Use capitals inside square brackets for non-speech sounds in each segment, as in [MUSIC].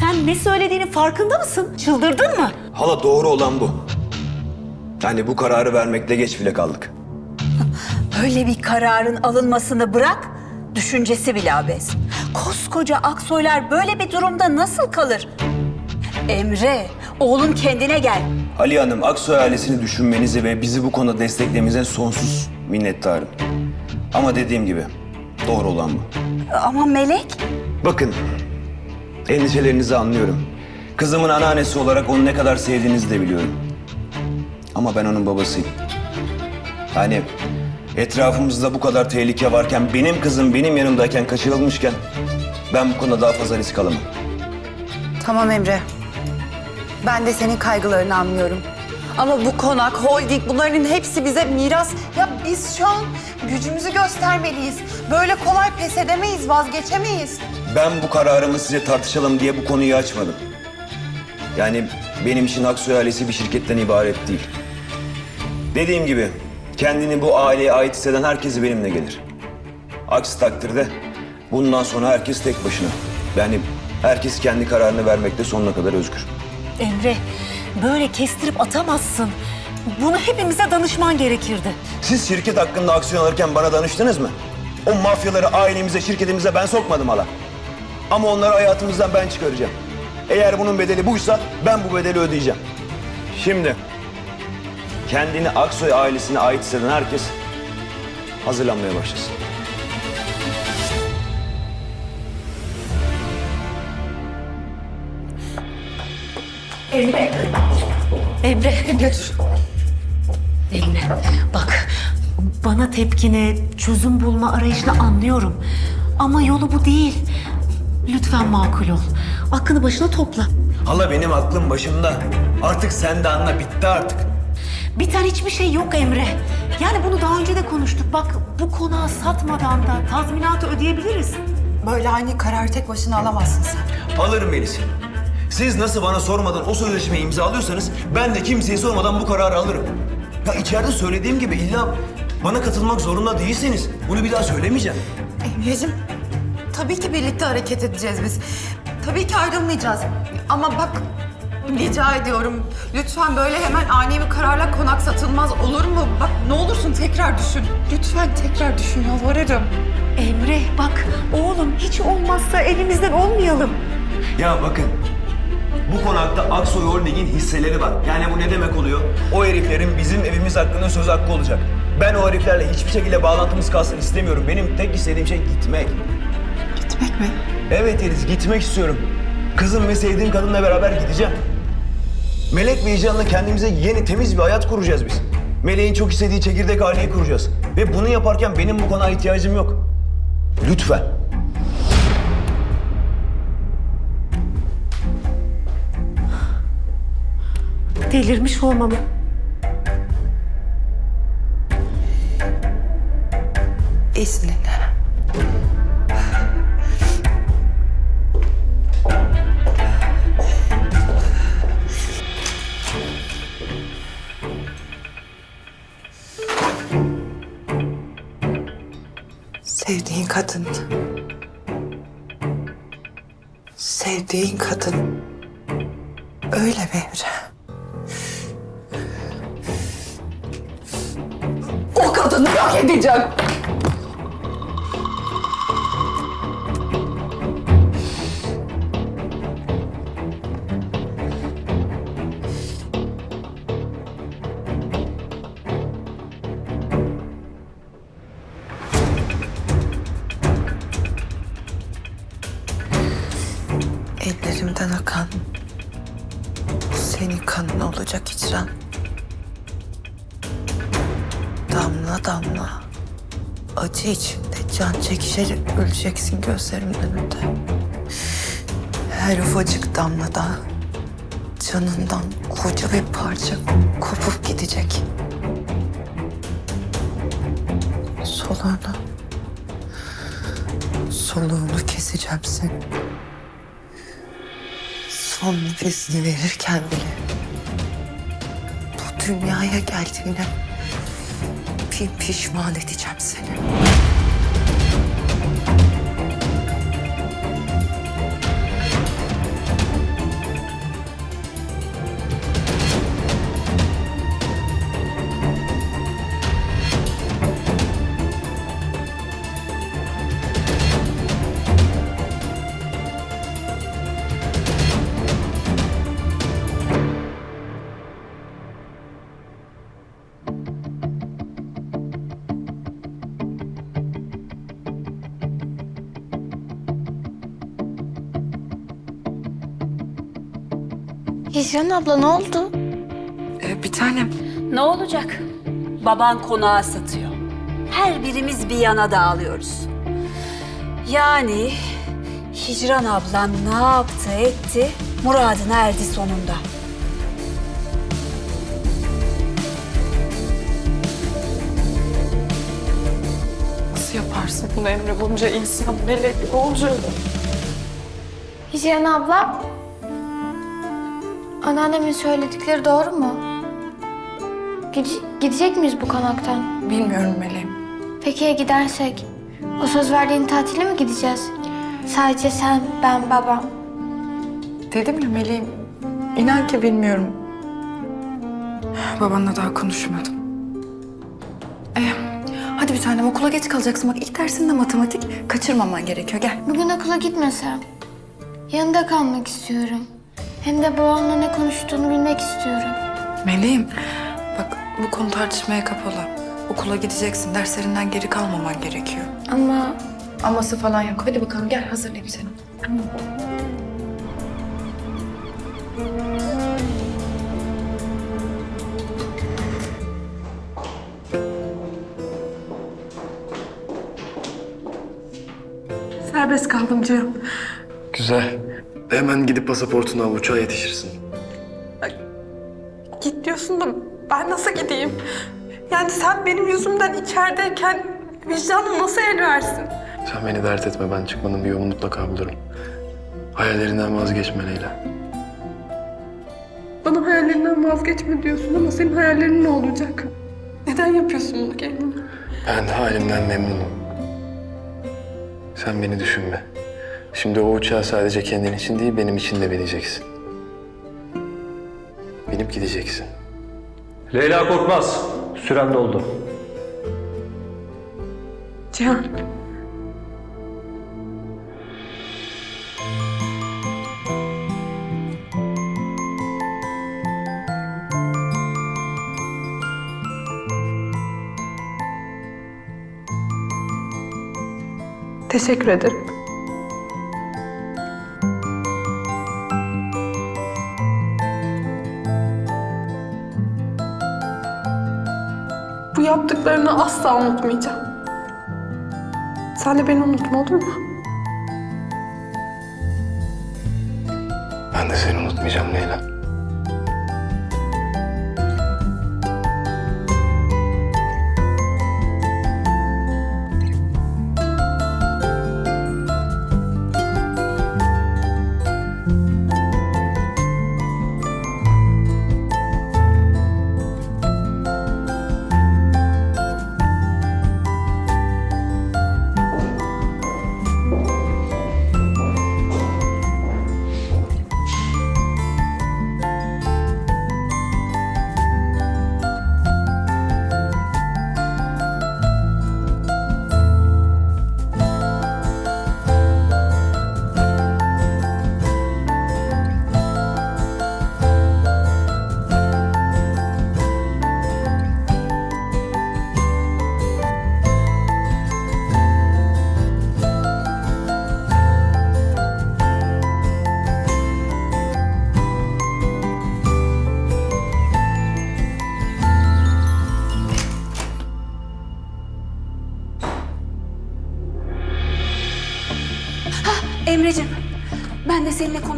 sen ne söylediğinin farkında mısın? Çıldırdın mı? Hala doğru olan bu. Yani bu kararı vermekle geç bile kaldık. [LAUGHS] Böyle bir kararın alınmasını bırak, düşüncesi bile abes. Koskoca Aksoylar böyle bir durumda nasıl kalır? Emre, oğlum kendine gel. Ali Hanım, Aksoy ailesini düşünmenizi ve bizi bu konuda desteklemenize sonsuz minnettarım. Ama dediğim gibi doğru olan bu. Ama Melek, Bakın, endişelerinizi anlıyorum. Kızımın anneannesi olarak onu ne kadar sevdiğinizi de biliyorum. Ama ben onun babasıyım. Yani etrafımızda bu kadar tehlike varken, benim kızım benim yanımdayken kaçırılmışken... ...ben bu konuda daha fazla risk alamam. Tamam Emre. Ben de senin kaygılarını anlıyorum. Ama bu konak, holding bunların hepsi bize miras. Ya biz şu an gücümüzü göstermeliyiz. Böyle kolay pes edemeyiz, vazgeçemeyiz. Ben bu kararımı size tartışalım diye bu konuyu açmadım. Yani benim için Aksoy ailesi bir şirketten ibaret değil. Dediğim gibi kendini bu aileye ait hisseden herkesi benimle gelir. Aksi takdirde bundan sonra herkes tek başına. Yani herkes kendi kararını vermekte sonuna kadar özgür. Emre, böyle kestirip atamazsın. Bunu hepimize danışman gerekirdi. Siz şirket hakkında aksiyon alırken bana danıştınız mı? O mafyaları ailemize, şirketimize ben sokmadım hala. Ama onları hayatımızdan ben çıkaracağım. Eğer bunun bedeli buysa ben bu bedeli ödeyeceğim. Şimdi kendini Aksoy ailesine ait hisseden herkes hazırlanmaya başlasın. Emre. Emre. Dur. Emre bak bana tepkini, çözüm bulma arayışını anlıyorum. Ama yolu bu değil. Lütfen makul ol. Aklını başına topla. Hala benim aklım başımda. Artık sen de anla bitti artık. Biten hiçbir şey yok Emre. Yani bunu daha önce de konuştuk. Bak bu konağı satmadan da tazminatı ödeyebiliriz. Böyle aynı kararı tek başına alamazsın sen. Alırım Melis. Siz nasıl bana sormadan o sözleşmeyi imzalıyorsanız ben de kimseye sormadan bu kararı alırım. Ya içeride söylediğim gibi illa bana katılmak zorunda değilseniz bunu bir daha söylemeyeceğim. Emre'cim, tabii ki birlikte hareket edeceğiz biz. Tabii ki ayrılmayacağız. Ama bak, rica ediyorum. Lütfen böyle hemen ani bir kararla konak satılmaz olur mu? Bak ne olursun tekrar düşün. Lütfen tekrar düşün, yalvarırım. Emre bak oğlum hiç olmazsa elimizden olmayalım. Ya bakın bu konakta Aksoy Holding'in hisseleri var. Yani bu ne demek oluyor? O heriflerin bizim evimiz hakkında söz hakkı olacak. Ben o heriflerle hiçbir şekilde bağlantımız kalsın istemiyorum. Benim tek istediğim şey gitmek. Gitmek mi? Evet Yeliz, gitmek istiyorum. Kızım ve sevdiğim kadınla beraber gideceğim. Melek ve Heyecan'la kendimize yeni temiz bir hayat kuracağız biz. Meleğin çok istediği çekirdek aileyi kuracağız. Ve bunu yaparken benim bu konağa ihtiyacım yok. Lütfen. Delirmiş olmalı. İzninle. Sevdiğin kadın. Sevdiğin kadın. Öyle mi Emre? O kadını yok edeceğim. Ellerimden akan senin kanın olacak İcran. Damla damla acı içinde can çekişerek öleceksin gözlerimin önünde. Her ufacık damlada canından koca bir parça kopup gidecek. Soluğunu, soluğunu keseceğim seni. Son nefesini verirken bile bu dünyaya geldiğine bin pişman edeceğim seni. Hicran abla ne oldu? Ee, bir tanem. Ne olacak? Baban konağı satıyor. Her birimiz bir yana dağılıyoruz. Yani Hicran ablan ne yaptı etti, muradına erdi sonunda. Nasıl yaparsın bunu Emre bunca insan melek olacak? Hicran abla. Anneannemin söyledikleri doğru mu? Gide- gidecek miyiz bu konaktan? Bilmiyorum meleğim. Peki ya gidersek? O söz verdiğin tatile mi gideceğiz? Sadece sen, ben, babam. Dedim ya meleğim. İnan ki bilmiyorum. Babanla daha konuşmadım. Ee, hadi bir tanem okula geç kalacaksın. Bak ilk dersinde matematik kaçırmaman gerekiyor. Gel. Bugün okula gitmesem. Yanında kalmak istiyorum. Hem de babamla ne konuştuğunu bilmek istiyorum. Meleğim bak bu konu tartışmaya kapalı. Okula gideceksin. Derslerinden geri kalmaman gerekiyor. Ama Aması falan yok. Hadi bakalım gel hazırlayayım seni. Serbest kaldım Cihan. Güzel. Hemen gidip pasaportunu al, uçağa yetişirsin. Git diyorsun da ben nasıl gideyim? Yani sen benim yüzümden içerideyken vicdanın nasıl el versin? Sen beni dert etme, ben çıkmanın bir yolunu mutlaka bulurum. Hayallerinden vazgeçme Leyla. Bana hayallerinden vazgeçme diyorsun ama senin hayallerin ne olacak? Neden yapıyorsun bunu kendine? Ben de halimden memnunum. Sen beni düşünme. Şimdi o uçağa sadece kendin için değil, benim için de bineceksin. Binip gideceksin. Leyla Korkmaz, süren doldu. Cihan. Teşekkür ederim. Bu yaptıklarını asla unutmayacağım. Sen de beni unutma olur mu? Ben de seni unutmayacağım Leyla.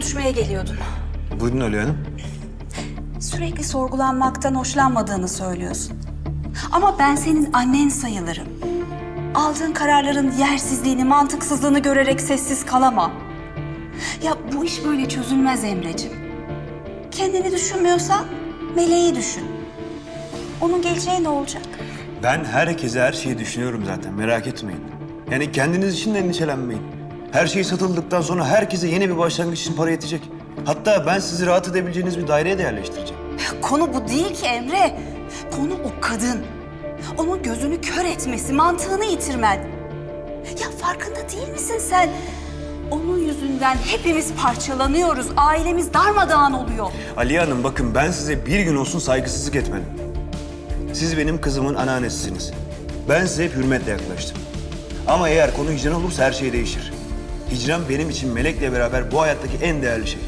Konuşmaya geliyordum. Buyurun Ali Hanım. Sürekli sorgulanmaktan hoşlanmadığını söylüyorsun. Ama ben senin annen sayılırım. Aldığın kararların yersizliğini, mantıksızlığını görerek sessiz kalamam. Ya bu iş böyle çözülmez Emre'cim. Kendini düşünmüyorsan Meleği düşün. Onun geleceği ne olacak? Ben herkese her şeyi düşünüyorum zaten merak etmeyin. Yani kendiniz için de endişelenmeyin. Her şey satıldıktan sonra herkese yeni bir başlangıç için para yetecek. Hatta ben sizi rahat edebileceğiniz bir daireye de yerleştireceğim. Konu bu değil ki Emre. Konu o kadın. Onun gözünü kör etmesi, mantığını yitirmen. Ya farkında değil misin sen? Onun yüzünden hepimiz parçalanıyoruz. Ailemiz darmadağın oluyor. Aliye Hanım bakın ben size bir gün olsun saygısızlık etmedim. Siz benim kızımın anneannesisiniz. Ben size hep hürmetle yaklaştım. Ama eğer konu hicran olursa her şey değişir. Hicran benim için Melek'le beraber bu hayattaki en değerli şey.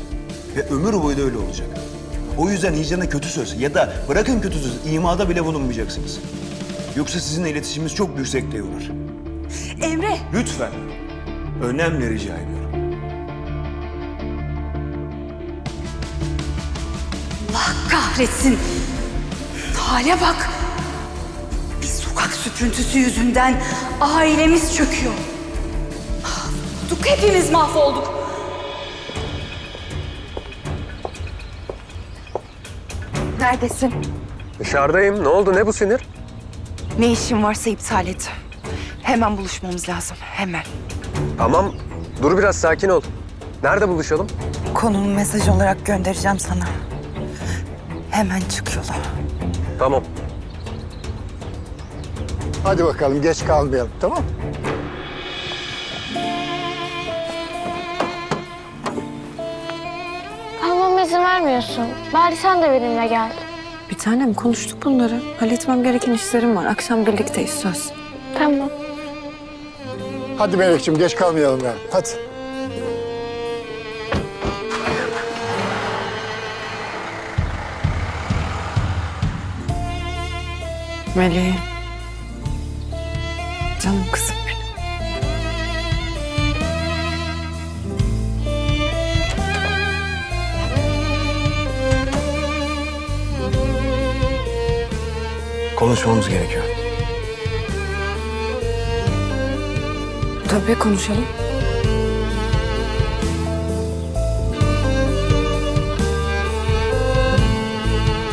Ve ömür boyu da öyle olacak. O yüzden Hicran'a kötü söz ya da bırakın kötü söz, imada bile bulunmayacaksınız. Yoksa sizinle iletişimimiz çok büyük sekteye uğrar. Emre, Lütfen. Önemli rica ediyorum. Allah kahretsin. Hale bak. Bir sokak süprüntüsü yüzünden ailemiz çöküyor. Mahvolduk, hepimiz mahvolduk. Neredesin? Dışarıdayım. Ne oldu? Ne bu sinir? Ne işin varsa iptal et. Hemen buluşmamız lazım. Hemen. Tamam. Dur biraz sakin ol. Nerede buluşalım? Konumu mesaj olarak göndereceğim sana. Hemen çık yola. Tamam. Hadi bakalım geç kalmayalım tamam mı? Vermiyorsun. Bari sen de benimle gel. Bir tanem konuştuk bunları. Halletmem gereken işlerim var. Akşam birlikteyiz söz. Tamam. Hadi Melek'ciğim geç kalmayalım yani. Hadi. Meleğim. Canım kızım Konuşmamız gerekiyor. Tabii konuşalım.